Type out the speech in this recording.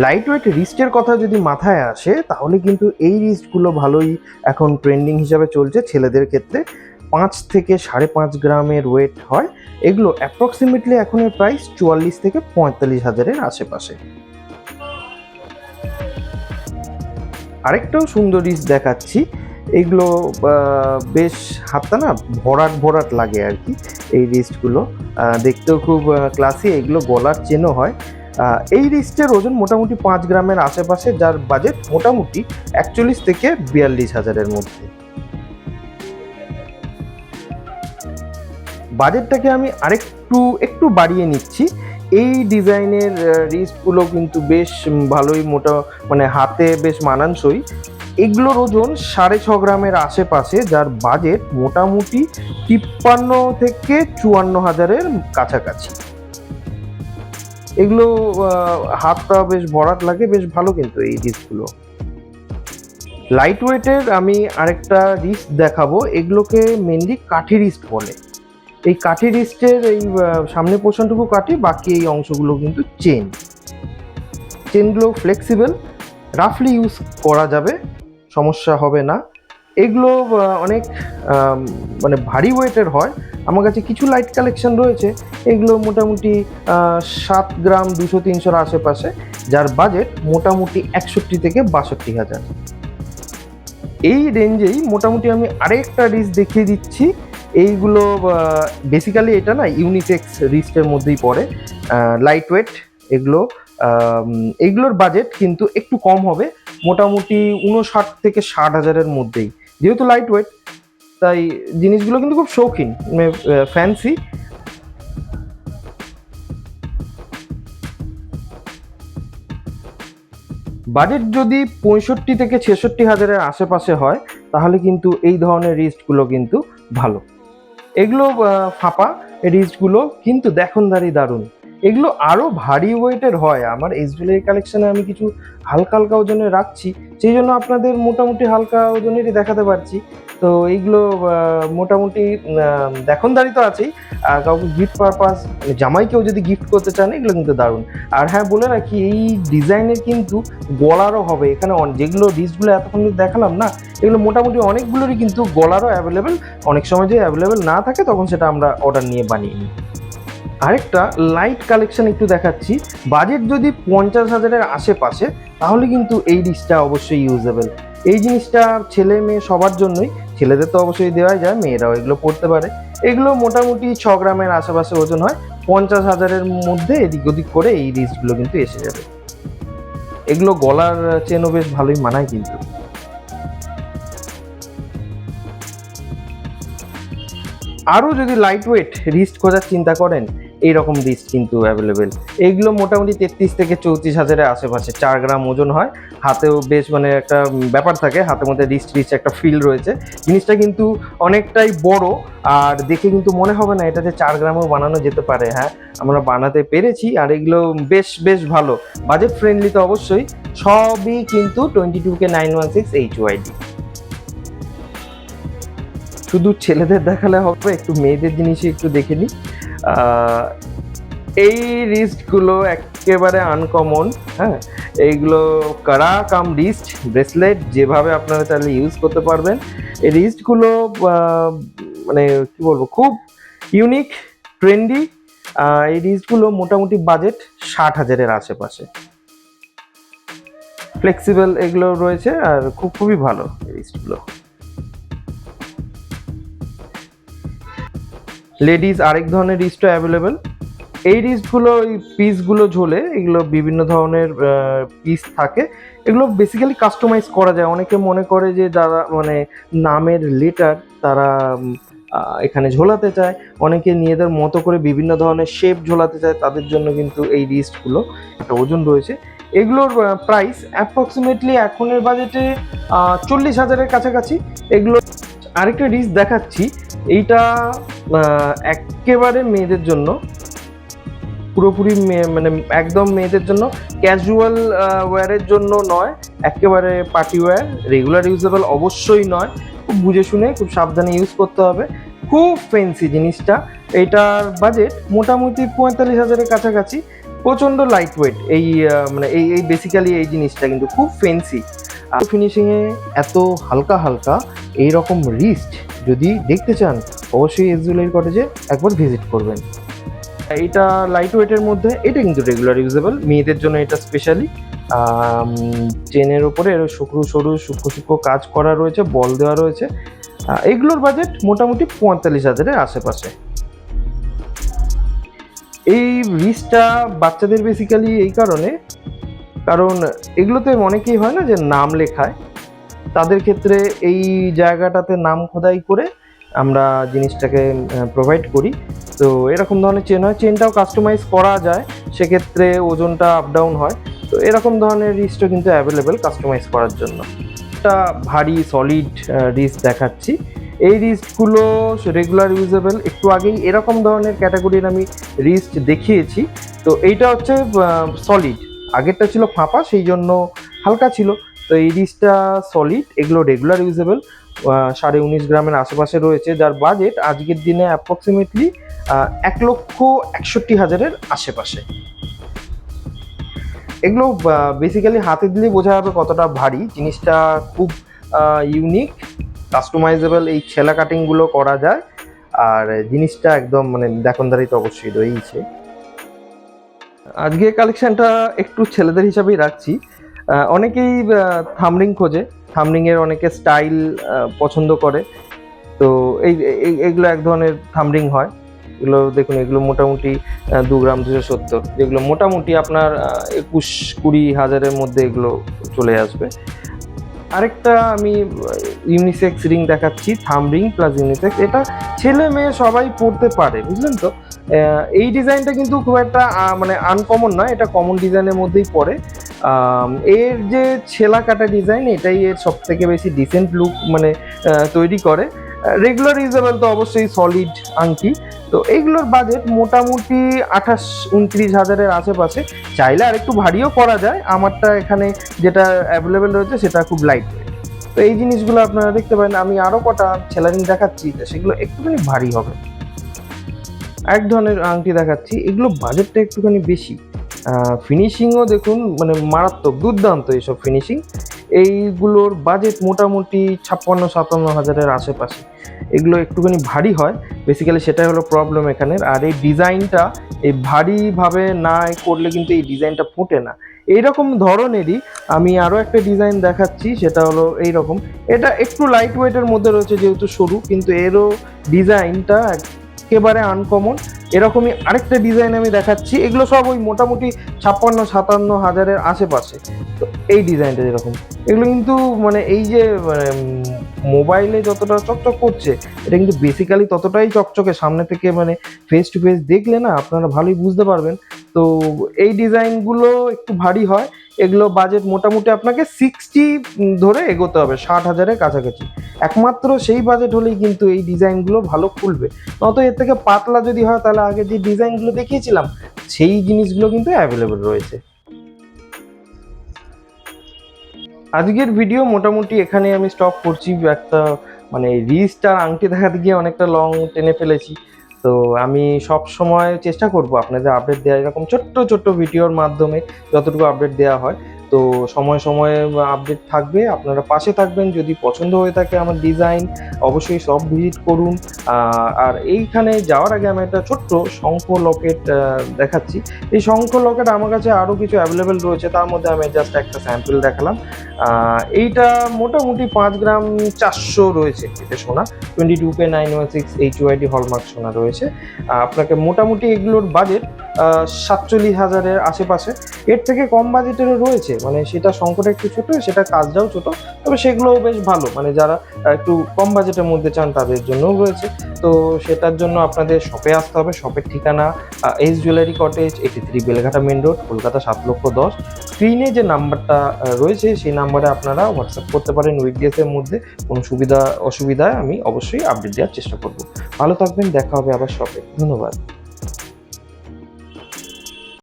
Light weight রিস্টের কথা যদি মাথায় আসে, তাহলে কিন্তু এই রিস্টগুলো ভালোই এখন ট্রেন্ডিং হিসাবে চলছে ছেলেদের ক্ষেত্রে। পাঁচ থেকে সাড়ে পাঁচ গ্রামের ওয়েট হয়। এগুলো অ্যাপ্রক্সিমেটলি এখন এর প্রাইস চুয়াল্লিশ থেকে পঁয়তাল্লিশ হাজারের আশেপাশে। আরেকটাও সুন্দর রিস্ট দেখাচ্ছি। এগুলো বেশ হাতটা না ভরাট ভরাট লাগে আর কি এই রিস্টগুলো দেখতেও খুব ক্লাসি এগুলো গলার চেনও হয়। এই রিস্টের ওজন মোটামুটি পাঁচ গ্রামের আশেপাশে, যার বাজেট মোটামুটি একচল্লিশ থেকে বিয়াল্লিশ হাজারের মধ্যে। বাজেটটাকে আমি আরেকটু, একটু বাড়িয়ে নিচ্ছি। এই ডিজাইনের রিস্টগুলো কিন্তু বেশ ভালোই মোটা মানে হাতে বেশ মানানসই। এগুলোর ওজন সাড়ে ছ গ্রামের আশেপাশে, যার বাজেট মোটামুটি তিপ্পান্ন থেকে চুয়ান্ন হাজারের কাছাকাছি। এগুলো হাতটা বেশ ভরাট লাগে বেশ ভালো কিন্তু এই রিস্টগুলো লাইট ওয়েটের আমি আরেকটা রিস্ট দেখাবো এগুলোকে মেনলি কাঠি রিস্ট বলে। এই কাঠি রিস্টের এই আহ, সামনের পোর্শনটুকু কাঠি বাকি এই অংশগুলো কিন্তু চেন চেনগুলো ফ্লেক্সিবল রাফলি ইউজ করা যাবে সমস্যা হবে না। এগুলো অনেক মানে ভারী ওয়েটের হয়। আমার কাছে কিছু লাইট কালেকশন রয়েছে। এগুলো মোটামুটি সাত গ্রাম দুশো তিনশোর আশেপাশে যার বাজেট মোটামুটি একষট্টি থেকে বাষট্টি হাজার। এই রেঞ্জেই মোটামুটি আমি আরেকটা রিস্ক দেখিয়ে দিচ্ছি। এইগুলো বেসিক্যালি এটা না ইউনিসেক্স রিস্টের মধ্যেই পড়ে। লাইট ওয়েট এগুলো আম, এইগুলোর বাজেট কিন্তু একটু কম হবে। মোটামুটি উনষাট থেকে ষাট হাজারের মধ্যেই। যেহেতু লাইট ওয়েট তাই জিনিসগুলো কিন্তু খুব শৌখিন মানে ফ্যান্সি বাজেট যদি পঁয়ষট্টি থেকে ছেষট্টি হাজারের আশেপাশে হয়, তাহলে কিন্তু এই ধরনের রিস্টগুলো কিন্তু ভালো। এগুলো ফাঁপা রিস্টগুলো কিন্তু দেখনদারি দারুণ। এগুলো আরও ভারী ওয়েটের হয়। আমার জুয়েলারি কালেকশনে আমি কিছু হালকা হালকা ওজনে রাখছি, সেই জন্য আপনাদের মোটামুটি হালকা ওজনেরই দেখাতে পারছি। তো এইগুলো মোটামুটি দেখনদারি তো আছেই। আর কাউকে গিফট পারপাস জামাই কেউ যদি গিফট করতে চান, এগুলো কিন্তু দারুণ। আর হ্যাঁ বলে রাখি, এই ডিজাইনের কিন্তু গলারও হবে। এখানে যেগুলো ডিসগুলো এতক্ষণ দেখালাম না, এগুলো মোটামুটি অনেকগুলোরই কিন্তু গলারও অ্যাভেলেবেল অনেক সময় যে অ্যাভেলেবেল না থাকে, তখন সেটা আমরা অর্ডার নিয়ে বানিয়ে নিই। আরেকটা লাইট কালেকশন একটু দেখাচ্ছি। বাজেট যদি পঞ্চাশ হাজারের আশেপাশে, তাহলে কিন্তু এই ডিসটা অবশ্যই ইউজেবল এই জিনিসটা ছেলে মেয়ে সবার জন্যই। ছেলেদের তো অবশ্যই দেওয়াই যায়, মেয়েরাও এগুলো পড়তে পারে। এগুলো মোটামুটি ছ গ্রামের আশেপাশে ওজন হয়। পঞ্চাশ হাজারের মধ্যে এদিক ওদিক করে এই রিস্টগুলো কিন্তু এসে যাবে। এগুলো গলার চেনও বেশ ভালোই মানায় কিন্তু। আরও যদি লাইট ওয়েট রিস্ট খোঁজার চিন্তা করেন এই রকম রিস্ট কিন্তু অ্যাভেলেবেল এইগুলো মোটামুটি তেত্রিশ থেকে চৌত্রিশ হাজারের আশেপাশে। চার গ্রাম ওজন হয়। হাতেও বেশ মানে একটা ব্যাপার থাকে। হাতের মধ্যে রিস্ট রিস্ট একটা ফিল রয়েছে। জিনিসটা কিন্তু অনেকটাই বড়। আর দেখে কিন্তু মনে হবে না, এটা যে চার গ্রামও বানানো যেতে পারে। হ্যাঁ আমরা বানাতে পেরেছি আর এগুলো বেশ বেশ ভালো। বাজেট ফ্রেন্ডলি তো অবশ্যই। সবই কিন্তু twenty two K nine one six H UID শুধু ছেলেদের দেখালে হবে, একটু মেয়েদের জিনিসই একটু দেখে নিই। এই রিস্টগুলো একেবারে আনকমন হ্যাঁ? এইগুলো কারা কাম রিস্ট ব্রেসলেট যেভাবে আপনারা চাইলে ইউজ করতে পারবেন। এই রিস্টগুলো মানে কি বলব, খুব ইউনিক ট্রেন্ডি এই রিস্টগুলো মোটামুটি বাজেট ষাট হাজারের আশেপাশে। ফ্লেক্সিবল এগুলো রয়েছে আর খুব, খুবই ভালো এই রিস্টগুলো লেডিস আরেক ধরনের রিস্টও অ্যাভেলেবেল এই রিস্টগুলো এই পিসগুলো ঝোলে, এগুলো বিভিন্ন ধরনের পিস থাকে। এগুলো বেসিক্যালি কাস্টমাইজ করা যায়। অনেকে মনে করে যে যারা মানে নামের লেটার তারা এখানে ঝোলাতে চায়। অনেকে নিজেদের মতো করে বিভিন্ন ধরনের শেপ ঝোলাতে চায়। তাদের জন্য কিন্তু এই রিস্টগুলো একটা ওজন রয়েছে। এগুলোর প্রাইস অ্যাপ্রক্সিমেটলি এখনের বাজেটে চল্লিশ হাজারের কাছাকাছি। এগুলো আরেকটা রিস্ক দেখাচ্ছি। এইটা একেবারে মেয়েদের জন্য, পুরোপুরি মানে একদম মেয়েদের জন্য ক্যাজুয়াল ওয়্যারের জন্য নয়, একেবারে পার্টি ওয়্যার রেগুলার ইউজেবল অবশ্যই নয়। খুব বুঝে শুনে, খুব সাবধানে ইউজ করতে হবে। খুব ফেন্সি জিনিসটা। এটার বাজেট মোটামুটি পঁয়তাল্লিশ হাজারের কাছাকাছি। প্রচণ্ড লাইট ওয়েট এই মানে এই এই বেসিক্যালি এই জিনিসটা কিন্তু খুব ফেন্সি ফিনিশিংয়ে এত হালকা হালকা এই রকম রিস্ট যদি দেখতে চান, অবশ্যই এস জুয়েলারি কটেজে একবার ভিজিট করবেন। এটা লাইট ওয়েটের মধ্যে, এটা কিন্তু রেগুলার ইউজেবল মেয়েদের জন্য এটা স্পেশালি চেনের ওপরে এর সরু সরু, সূক্ষ্ম সূক্ষ্ম কাজ করা রয়েছে, বল দেওয়া রয়েছে। এগুলোর বাজেট মোটামুটি পঁয়তাল্লিশ হাজারের আশেপাশে। এই রিস্কটা বাচ্চাদের বেসিক্যালি এই কারণে কারণ এগুলোতে অনেকেই হয় না যে নাম লেখায়। তাদের ক্ষেত্রে এই জায়গাটাতে নাম খোদাই করে আমরা জিনিসটাকে প্রোভাইড করি। তো এরকম ধরনের চেন হয় চেনটাও কাস্টমাইজ করা যায়, সেক্ষেত্রে ওজনটা আপ ডাউন হয়। তো এরকম ধরনের রিস্টও কিন্তু অ্যাভেলেবেল কাস্টমাইজ করার জন্য। একটা ভারী সলিড রিস্ট দেখাচ্ছি। এই রিস্টগুলো রেগুলার ইউজেবল একটু আগেই এরকম ধরনের ক্যাটাগরির আমি রিস্ট দেখিয়েছি। তো এইটা হচ্ছে সলিড আগেরটা ছিল ফাঁপা, সেই জন্য হালকা ছিল। তো এই রিস্টটা সলিড এগুলো রেগুলার ইউজেবল সাড়ে উনিশ গ্রামের আশেপাশে রয়েছে। যার বাজেট আজকের দিনে অ্যাপ্রক্সিমেটলি এক লক্ষ একষট্টি হাজারের আশেপাশে। এগুলো বেসিক্যালি হাতে দিলে বোঝা যাবে কতটা ভারী। জিনিসটা খুব ইউনিক কাস্টমাইজেবল এই ছেলা কাটিংগুলো করা যায়। আর জিনিসটা একদম মানে দেখনদারি তো অবশ্যই রয়েছে আজকে কালেকশনটা একটু ছেলেদের হিসাবেই রাখছি। অনেকেই থামরিং খোঁজে। থামরিংয়ের অনেকে স্টাইল পছন্দ করে। তো এই এইগুলো এক ধরনের থামরিং হয়। এগুলো দেখুন, এগুলো মোটামুটি দু গ্রাম দুশো সত্তর। যেগুলো মোটামুটি আপনার একুশ কুড়ি হাজারের মধ্যে এগুলো চলে আসবে। আরেকটা আমি ইউনিসেক্স রিং দেখাচ্ছি থাম রিং প্লাস ইউনিসেক্স এটা ছেলে মেয়ে সবাই পড়তে পারে, বুঝলেন তো? এই ডিজাইনটা কিন্তু খুব একটা মানে আনকমন নয়, এটা কমন ডিজাইনের মধ্যেই পড়ে। এর যে ছেলা কাটা ডিজাইন এটাই এর সব থেকে বেশি ডিসেন্ট লুক মানে তৈরি করে। রেগুলার ইউজেবল তো অবশ্যই সলিড আংটি। তো এইগুলোর বাজেট মোটামুটি আঠাশ, উনত্রিশ হাজারের আশেপাশে। চাইলে আর একটু ভারীও করা যায়। আমারটা এখানে যেটা অ্যাভেলেবেল রয়েছে, সেটা খুব লাইট তো এই জিনিসগুলো আপনারা দেখতে পারেন। আমি আরও কটা ছেলারিং দেখাচ্ছি সেগুলো একটুখানি ভারী হবে। এক ধরনের আংটি দেখাচ্ছি। এগুলো বাজেটটা একটুখানি বেশি। ফিনিশিংও দেখুন মানে মারাত্মক, দুর্দান্ত এইসব ফিনিশিং এইগুলোর বাজেট মোটামুটি ছাপ্পান্ন, সাতান্ন হাজারের আশেপাশে। এগুলো একটুখানি ভারী হয় বেসিক্যালি সেটাই হলো প্রবলেম এখানের। আর এই ডিজাইনটা এই ভারীভাবে না করলে কিন্তু এই ডিজাইনটা ফুটে না। এইরকম ধরনেরই আমি আরও একটা ডিজাইন দেখাচ্ছি, সেটা হলো এই রকম এটা একটু লাইট ওয়েটের মধ্যে রয়েছে যেহেতু সরু, কিন্তু এরও ডিজাইনটা একেবারে আনকমন এরকমই আরেকটা ডিজাইন আমি দেখাচ্ছি। এগুলো সব ওই মোটামুটি ছাপ্পান্ন, সাতান্ন হাজারের আশেপাশে। তো এই ডিজাইনটা যেরকম। এগুলো কিন্তু মানে এই যে মানে মোবাইলে যতটা চকচক করছে, এটা কিন্তু বেসিক্যালি ততটাই চকচকে। সামনে থেকে মানে ফেস টু ফেস দেখলে না আপনারা ভালোই বুঝতে পারবেন তো এই ডিজাইনগুলো একটু ভারী হয়। এগুলো বাজেট মোটামুটি আপনাকে সিক্সটি ধরে এগোতে হবে, ষাট হাজারের কাছাকাছি। একমাত্র সেই বাজেট হলেই কিন্তু এই ডিজাইনগুলো ভালো খুলবে। নত এর থেকে পাতলা যদি হয়, তাহলে আগে যে ডিজাইনগুলো দেখিয়েছিলাম, সেই জিনিসগুলো কিন্তু অ্যাভেলেবেল রয়েছে। আজকের ভিডিও মোটামুটি এখানে আমি স্টপ করছি। একটা মানে রিস্ট আর আংটি দেখাতে গিয়ে অনেকটা লং টেনে ফেলেছি। তো আমি সব সময় চেষ্টা করব আপনাদের আপডেট দেওয়া, এরকম ছোট্ট ছোট্ট ভিডিওর মাধ্যমে যতটুকু আপডেট দেওয়া হয়। তো সময় সময়ে আপডেট থাকবে। আপনারা পাশে থাকবেন, যদি পছন্দ হয়ে থাকে আমার ডিজাইন অবশ্যই সব ভিজিট করুন। আর এইখানে যাওয়ার আগে আমি একটা ছোট্ট শঙ্খ লকেট দেখাচ্ছি। এই শঙ্খ লকেট আমার কাছে আরও কিছু অ্যাভেলেবেল রয়েছে, তার মধ্যে আমি জাস্ট একটা স্যাম্পল দেখালাম। এইটা মোটামুটি পাঁচ গ্রাম চারশো রয়েছে, এটা সোনা। Twenty two K nine one six H UID hallmark সোনা রয়েছে। আপনাকে মোটামুটি এগুলোর বাজেট সাতচল্লিশ হাজারের আশেপাশে। এর থেকে কম বাজেটেরও রয়েছে মানে সেটা সংকট একটু ছোট, সেটা কাজটাও ছোট, তবে সেগুলোও বেশ ভালো মানে যারা একটু কম বাজেটের মধ্যে চান তাদের জন্যও রয়েছে। তো সেটার জন্য আপনাদের শপে আসতে হবে শপের ঠিকানা S jewellery cottage eighty three Beleghata main road Kolkata সাত লক্ষ দশ। স্ক্রিনে যে নাম্বারটা রয়েছে, সেই নাম্বারে আপনারা হোয়াটসঅ্যাপ করতে পারেন উইকডেজের মধ্যে। কোনো সুবিধা, অসুবিধায় আমি অবশ্যই আপডেট দেওয়ার চেষ্টা করব। ভালো থাকবেন, দেখা হবে আবার শপে ধন্যবাদ।